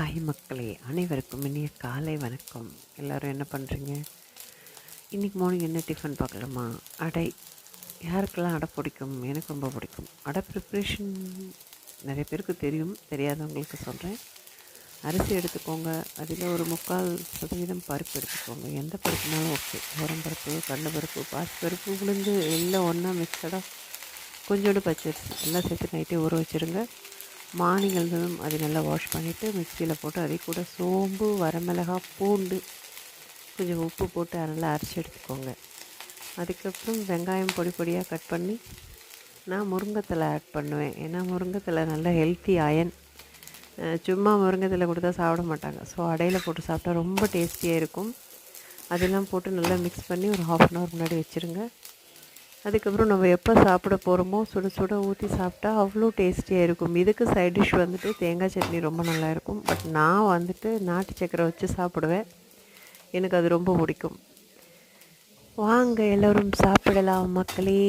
Hi மக்களே அனைவருக்கும் இனிய காலை வணக்கம். எல்லோரும் என்ன பண்ணுறீங்க இன்றைக்கி மார்னிங் என்ன டிஃபன் பார்க்கலாமா? அடை. யாருக்கெல்லாம் அடை பிடிக்கும்? எனக்கு ரொம்ப பிடிக்கும். அடை ப்ரிப்ரேஷன் நிறைய பேருக்கு தெரியும் தெரியாதவங்களுக்கு சொல்கிறேன் அரிசி எடுத்துக்கோங்க. அதில் ஒரு முக்கால் சதவீதம் பருப்பு எடுத்துக்கோங்க. எந்த பருப்புனாலும் ஓகே உரம் பருப்பு கடலை பருப்பு பாசி பருப்பு உளுந்து எல்லாம் ஒன்றா மிக்சடாக கொஞ்சோண்டு பச்சரிசி எல்லாம் சேர்த்து நைட்டே ஊற வச்சுருங்க. மார்னிங் எழுந்ததும் அதை நல்லா வாஷ் பண்ணிவிட்டு மிக்சியில் போட்டு அதே கூட சோம்பு வரமிளகாய் பூண்டு கொஞ்சம் உப்பு போட்டு நல்லா அரைச்சி எடுத்துக்கோங்க. அதுக்கப்புறம் வெங்காயம் பொடி பொடியாக கட் பண்ணி நான் முருங்கைத்தலை ஆட் பண்ணுவேன். ஏன்னா முருங்கைத்தலை நல்ல ஹெல்த்தி அயன் சும்மா முருங்கைத்தலை கொடுத்தா சாப்பிட மாட்டாங்க. ஸோ அடையில் போட்டு சாப்பிட்டா ரொம்ப டேஸ்டியாக இருக்கும். அதெல்லாம் போட்டு நல்லா மிக்ஸ் பண்ணி ஒரு ஹாஃப் அன் ஹவர் முன்னாடி வச்சுருங்க. அதுக்கப்புறம் நம்ம எப்போ சாப்பிட போகிறோமோ சுட சுட ஊற்றி சாப்பிட்டா அவ்வளோ டேஸ்டியாக இருக்கும். இதுக்கு சைட் டிஷ் வந்துட்டு தேங்காய் சட்னி ரொம்ப நல்லாயிருக்கும் பட் நான் வந்துட்டு நாட்டு சக்கரை வச்சு சாப்பிடுவேன். எனக்கு அது ரொம்ப பிடிக்கும். வாங்க எல்லோரும் சாப்பிடலாம் மக்களே.